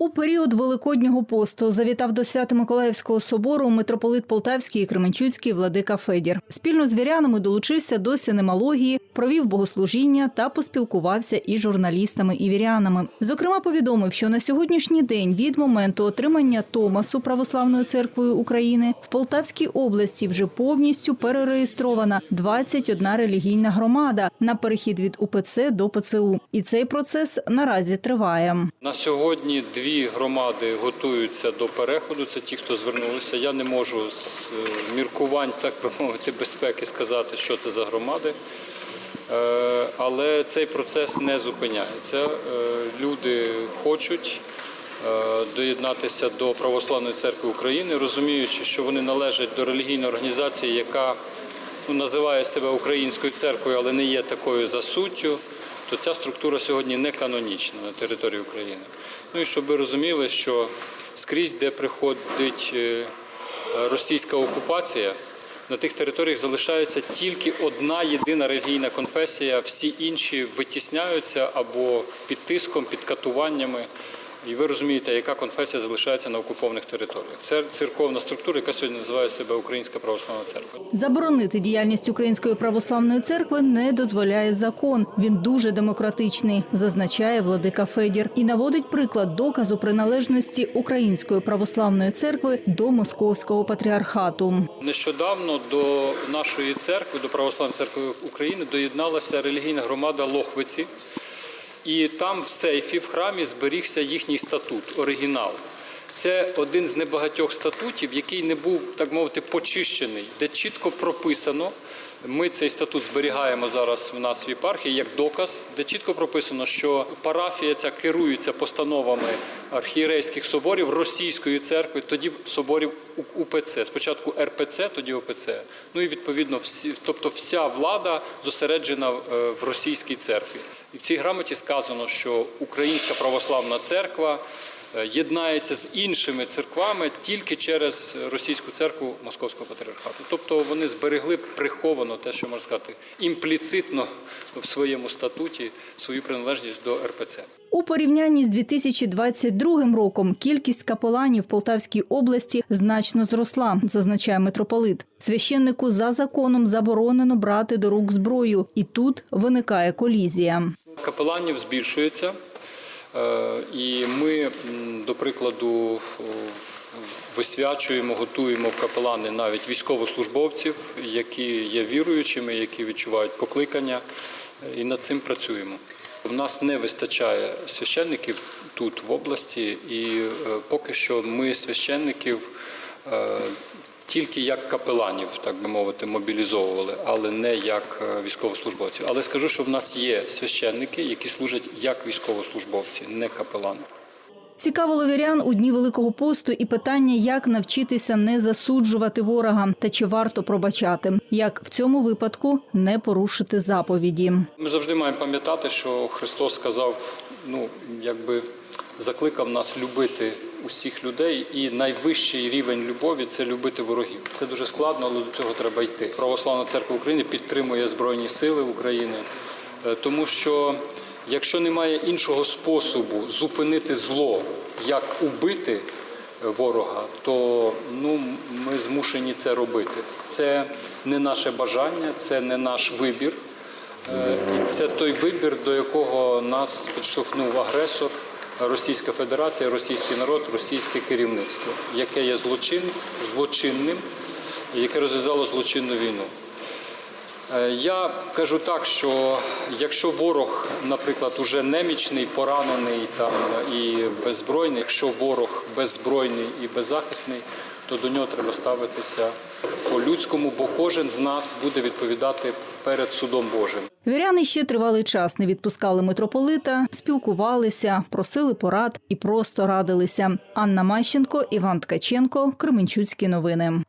У період Великоднього посту завітав до Свято-Миколаївського собору митрополит Полтавський і Кременчуцький владика Федір. Спільно з вірянами долучився до синемології, провів богослужіння та поспілкувався із журналістами і вірянами. Зокрема, повідомив, що на сьогоднішній день від моменту отримання Томасу Православною церквою України в Полтавській області вже повністю перереєстрована 21 релігійна громада на перехід від УПЦ до ПЦУ. І цей процес наразі триває. На сьогодні дві громади готуються до переходу. Це ті, хто звернулися. Я не можу з е, міркувань, так би мовити, безпеки сказати, що це за громади. Е, Але цей процес не зупиняється. Е, Люди хочуть доєднатися до Православної церкви України, розуміючи, що вони належать до релігійної організації, яка ну, називає себе українською церквою, але не є такою за суттю, то ця структура сьогодні не канонічна на території України. Ну і щоб ви розуміли, що скрізь, де приходить е, російська окупація, на тих територіях залишається тільки одна єдина релігійна конфесія, всі інші витісняються або під тиском, під катуваннями. І ви розумієте, яка конфесія залишається на окупованих територіях. Це церковна структура, яка сьогодні називає себе Українська православна церква. Заборонити діяльність Української православної церкви не дозволяє закон. Він дуже демократичний, зазначає владика Федір і наводить приклад доказу приналежності Української православної церкви до Московського патріархату. Нещодавно до нашої церкви, до Православної церкви України, доєдналася релігійна громада Лохвиці. І там в сейфі, в храмі, зберігся їхній статут, оригінал. Це один з небагатьох статутів, який не був, так мовити, почищений, де чітко прописано. Ми цей статут зберігаємо зараз в нас в єпархії як доказ, де чітко прописано, що парафія ця керується постановами архієрейських соборів Російської церкви, тоді соборів УПЦ. Спочатку РПЦ, тоді ОПЦ. Ну і відповідно всі, тобто вся влада зосереджена е, в російській церкві. І в цій грамоті сказано, що Українська православна церква єднається з іншими церквами тільки через російську церкву Московського патріархату. Тобто вони зберегли приховано те, що можна сказати, імпліцитно в своєму статуті свою приналежність до РПЦ. У порівнянні з 2022 роком кількість капеланів в Полтавській області значно зросла, зазначає митрополит. Священнику за законом заборонено брати до рук зброю, і тут виникає колізія. Капеланів збільшується, е, і ми, до прикладу, висвячуємо, готуємо капелани навіть військовослужбовців, які є віруючими, які відчувають покликання, е, і над цим працюємо. У нас не вистачає священників тут, в області, і е, поки що ми священників е, тільки як капеланів, так би мовити, мобілізовували, але не як е, військовослужбовців. Але скажу, що в нас є священники, які служать як військовослужбовці, не капелани. Цікавило вірян у дні Великого посту і питання, як навчитися не засуджувати ворога та чи варто пробачати, як в цьому випадку не порушити заповіді. Ми завжди маємо пам'ятати, що Христос сказав, ну якби закликав нас любити усіх людей, і найвищий рівень любові це любити ворогів. Це дуже складно, але до цього треба йти. Православна церква України підтримує Збройні Сили України, е, тому що якщо немає іншого способу зупинити зло, як убити е, ворога, то ну, ми змушені це робити. Це не наше бажання, це не наш вибір. Е, І це той вибір, до якого нас підштовхнув агресор, Російська Федерація, російський народ, російське керівництво, яке є злочин, злочинним, яке розв'язало злочинну війну. Е, Я кажу так, що якщо ворог, наприклад, уже немічний, поранений там і беззбройний, якщо ворог беззбройний і беззахисний, то до нього треба ставитися по-людському, бо кожен з нас буде відповідати перед судом Божим. Віряни ще тривалий час не відпускали митрополита, спілкувалися, просили порад і просто радилися. Анна Мащенко, Іван Ткаченко, Кременчуцькі новини.